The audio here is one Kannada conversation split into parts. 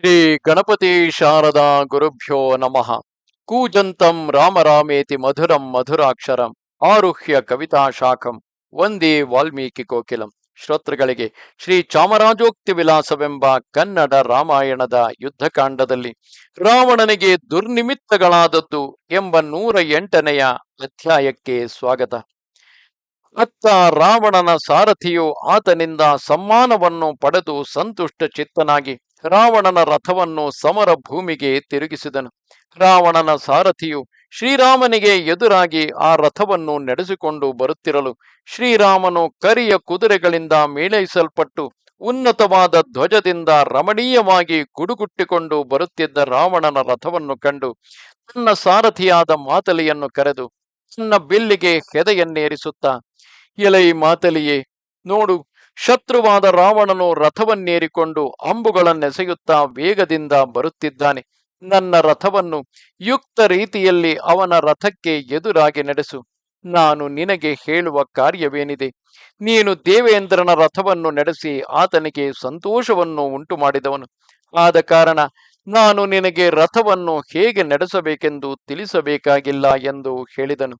ಶ್ರೀ ಗಣಪತಿ ಶಾರದಾ ಗುರುಭ್ಯೋ ನಮಃ. ಕೂಜಂತಂ ರಾಮರಾಮೇತಿ ಮಧುರಂ ಮಧುರಾಕ್ಷರಂ ಆರುಹ್ಯ ಕವಿತಾ ಶಾಖಂ ವಂದೇ ವಾಲ್ಮೀಕಿ ಕೋಕಿಲಂ. ಶ್ರೋತೃಗಳಿಗೆ ಶ್ರೀ ಚಾಮರಾಜೋಕ್ತಿ ವಿಲಾಸವೆಂಬ ಕನ್ನಡ ರಾಮಾಯಣದ ಯುದ್ಧಕಾಂಡದಲ್ಲಿ ರಾವಣನಿಗೆ ದುರ್ನಿಮಿತ್ತಗಳಾದದ್ದು ಎಂಬ ನೂರ ಎಂಟನೆಯ ಅಧ್ಯಾಯಕ್ಕೆ ಸ್ವಾಗತ. ಅತ್ತ ರಾವಣನ ಸಾರಥಿಯು ಆತನಿಂದ ಸಮ್ಮಾನವನ್ನು ಪಡೆದು ಸಂತುಷ್ಟ ಚಿತ್ತನಾಗಿ ರಾವಣನ ರಥವನ್ನು ಸಮರ ಭೂಮಿಗೆ ತಿರುಗಿಸಿದನು. ರಾವಣನ ಸಾರಥಿಯು ಶ್ರೀರಾಮನಿಗೆ ಎದುರಾಗಿ ಆ ರಥವನ್ನು ನಡೆಸಿಕೊಂಡು ಬರುತ್ತಿರಲು ಶ್ರೀರಾಮನು ಕರಿಯ ಕುದುರೆಗಳಿಂದ ಮೇಳೈಸಲ್ಪಟ್ಟು ಉನ್ನತವಾದ ಧ್ವಜದಿಂದ ರಮಣೀಯವಾಗಿ ಗುಡುಗುಟ್ಟಿಕೊಂಡು ಬರುತ್ತಿದ್ದ ರಾವಣನ ರಥವನ್ನು ಕಂಡು ತನ್ನ ಸಾರಥಿಯಾದ ಮಾತಲಿಯನ್ನು ಕರೆದು ತನ್ನ ಬಿಲ್ಲಿಗೆ ಹೆದೆಯನ್ನೇರಿಸುತ್ತಾ, ಎಲೈ ಮಾತಲಿಯೇ, ನೋಡು ಶತ್ರುವಾದ ರಾವಣನು ರಥವನ್ನೇರಿಕೊಂಡು ಅಂಬುಗಳನ್ನೆಸೆಯುತ್ತಾ ವೇಗದಿಂದ ಬರುತ್ತಿದ್ದಾನೆ. ನನ್ನ ರಥವನ್ನು ಯುಕ್ತ ರೀತಿಯಲ್ಲಿ ಅವನ ರಥಕ್ಕೆ ಎದುರಾಗಿ ನಡೆಸು. ನಾನು ನಿನಗೆ ಹೇಳುವ ಕಾರ್ಯವೇನಿದೆ? ನೀನು ದೇವೇಂದ್ರನ ರಥವನ್ನು ನಡೆಸಿ ಆತನಿಗೆ ಸಂತೋಷವನ್ನು ಉಂಟು ಮಾಡಿದವನು ಆದ ಕಾರಣ ನಾನು ನಿನಗೆ ರಥವನ್ನು ಹೇಗೆ ನಡೆಸಬೇಕೆಂದು ತಿಳಿಸಬೇಕಾಗಿಲ್ಲ ಎಂದು ಹೇಳಿದನು.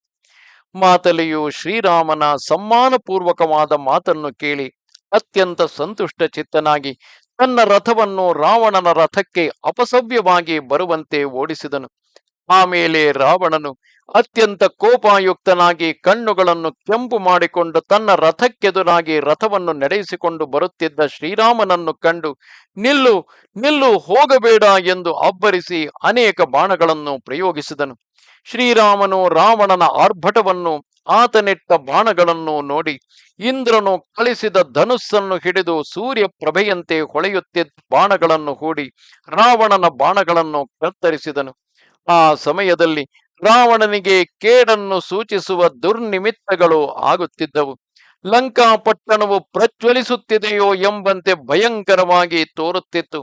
ಮಾತಲಿಯು ಶ್ರೀರಾಮನ ಸಮ್ಮಾನಪೂರ್ವಕವಾದ ಮಾತನ್ನು ಕೇಳಿ ಅತ್ಯಂತ ಸಂತುಷ್ಟ ಚಿತ್ತನಾಗಿ ತನ್ನ ರಥವನ್ನು ರಾವಣನ ರಥಕ್ಕೆ ಅಪಸವ್ಯವಾಗಿ ಬರುವಂತೆ ಓಡಿಸಿದನು. ಆಮೇಲೆ ರಾವಣನು ಅತ್ಯಂತ ಕೋಪಾಯುಕ್ತನಾಗಿ ಕಣ್ಣುಗಳನ್ನು ಕೆಂಪು ಮಾಡಿಕೊಂಡು ತನ್ನ ರಥಕ್ಕೆದುರಾಗಿ ರಥವನ್ನು ನಡೆಸಿಕೊಂಡು ಬರುತ್ತಿದ್ದ ಶ್ರೀರಾಮನನ್ನು ಕಂಡು, ನಿಲ್ಲು ನಿಲ್ಲು ಹೋಗಬೇಡ ಎಂದು ಅಬ್ಬರಿಸಿ ಅನೇಕ ಬಾಣಗಳನ್ನು ಪ್ರಯೋಗಿಸಿದನು. ಶ್ರೀರಾಮನು ರಾವಣನ ಆರ್ಭಟವನ್ನು ಆತನಿಟ್ಟ ಬಾಣಗಳನ್ನು ನೋಡಿ ಇಂದ್ರನು ಕಳಿಸಿದ ಧನುಸ್ಸನ್ನು ಹಿಡಿದು ಸೂರ್ಯ ಪ್ರಭೆಯಂತೆ ಹೊಳೆಯುತ್ತಿದ್ದ ಬಾಣಗಳನ್ನು ಹೂಡಿ ರಾವಣನ ಬಾಣಗಳನ್ನು ಕತ್ತರಿಸಿದನು. ಆ ಸಮಯದಲ್ಲಿ ರಾವಣನಿಗೆ ಕೇಡನ್ನು ಸೂಚಿಸುವ ದುರ್ನಿಮಿತ್ತಗಳು ಆಗುತ್ತಿದ್ದವು. ಲಂಕಾಪಟ್ಟಣವು ಪ್ರಜ್ವಲಿಸುತ್ತಿದೆಯೋ ಎಂಬಂತೆ ಭಯಂಕರವಾಗಿ ತೋರುತ್ತಿತ್ತು.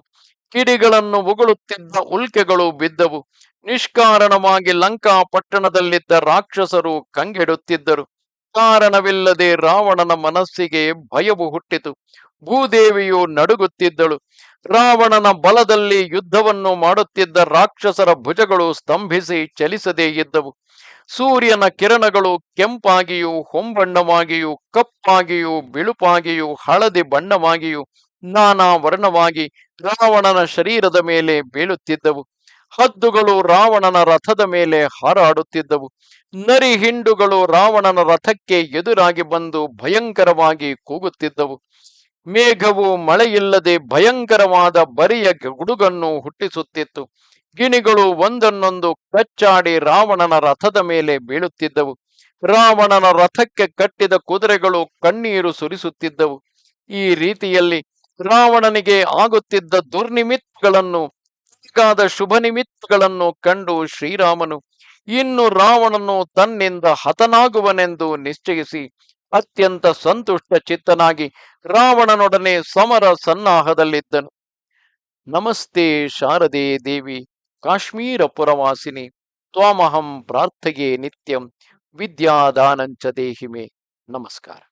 ಕಿಡಿಗಳನ್ನು ಉಗುಳುತ್ತಿದ್ದ ಉಲ್ಕೆಗಳು ಬಿದ್ದವು. ನಿಷ್ಕಾರಣವಾಗಿ ಲಂಕಾ ಪಟ್ಟಣದಲ್ಲಿದ್ದ ರಾಕ್ಷಸರು ಕಂಗೆಡುತ್ತಿದ್ದರು. ಕಾರಣವಿಲ್ಲದೆ ರಾವಣನ ಮನಸ್ಸಿಗೆ ಭಯವು ಹುಟ್ಟಿತು. ಭೂದೇವಿಯು ನಡುಗುತ್ತಿದ್ದಳು. ರಾವಣನ ಬಲದಲ್ಲಿ ಯುದ್ಧವನ್ನು ಮಾಡುತ್ತಿದ್ದ ರಾಕ್ಷಸರ ಭುಜಗಳು ಸ್ತಂಭಿಸಿ ಚಲಿಸದೇ ಇದ್ದವು. ಸೂರ್ಯನ ಕಿರಣಗಳು ಕೆಂಪಾಗಿಯೂ, ಹೊಂಬಣ್ಣವಾಗಿಯೂ, ಕಪ್ಪಾಗಿಯೂ, ಬಿಳುಪಾಗಿಯೂ, ಹಳದಿ ಬಣ್ಣವಾಗಿಯೂ ನಾನಾ ವರ್ಣವಾಗಿ ರಾವಣನ ಶರೀರದ ಮೇಲೆ ಬೀಳುತ್ತಿದ್ದವು. ಹದ್ದುಗಳು ರಾವಣನ ರಥದ ಮೇಲೆ ಹಾರಾಡುತ್ತಿದ್ದವು. ನರಿ ಹಿಂಡುಗಳು ರಾವಣನ ರಥಕ್ಕೆ ಎದುರಾಗಿ ಬಂದು ಭಯಂಕರವಾಗಿ ಕೂಗುತ್ತಿದ್ದವು. ಮೇಘವು ಮಳೆಯಿಲ್ಲದೆ ಭಯಂಕರವಾದ ಬರಿಯ ಗುಡುಗನ್ನು ಹುಟ್ಟಿಸುತ್ತಿತ್ತು. ಗಿಣಿಗಳು ಒಂದನ್ನೊಂದು ಕಚ್ಚಾಡಿ ರಾವಣನ ರಥದ ಮೇಲೆ ಬೀಳುತ್ತಿದ್ದವು. ರಾವಣನ ರಥಕ್ಕೆ ಕಟ್ಟಿದ ಕುದುರೆಗಳು ಕಣ್ಣೀರು ಸುರಿಸುತ್ತಿದ್ದವು. ಈ ರೀತಿಯಲ್ಲಿ ರಾವಣನಿಗೆ ಆಗುತ್ತಿದ್ದ ದುರ್ನಿಮಿತ್ತಗಳನ್ನು ಶುಭ ನಿಮಿತ್ತಗಳನ್ನು ಕಂಡು ಶ್ರೀರಾಮನು, ಇನ್ನು ರಾವಣನು ತನ್ನಿಂದ ಹತನಾಗುವನೆಂದು ನಿಶ್ಚಯಿಸಿ ಅತ್ಯಂತ ಸಂತುಷ್ಟ ಚಿತ್ತನಾಗಿ ರಾವಣನೊಡನೆ ಸಮರ ಸನ್ನಾಹದಲ್ಲಿದ್ದನು. ನಮಸ್ತೆ ಶಾರದೆ ದೇವಿ ಕಾಶ್ಮೀರ ಪುರವಾಸಿನಿ ತ್ವಾಮಹಂ ಪ್ರಾರ್ಥೆಯೇ ನಿತ್ಯಂ ವಿದ್ಯಾದಾನಂಚ ದೇಹಿಮೆ. ನಮಸ್ಕಾರ.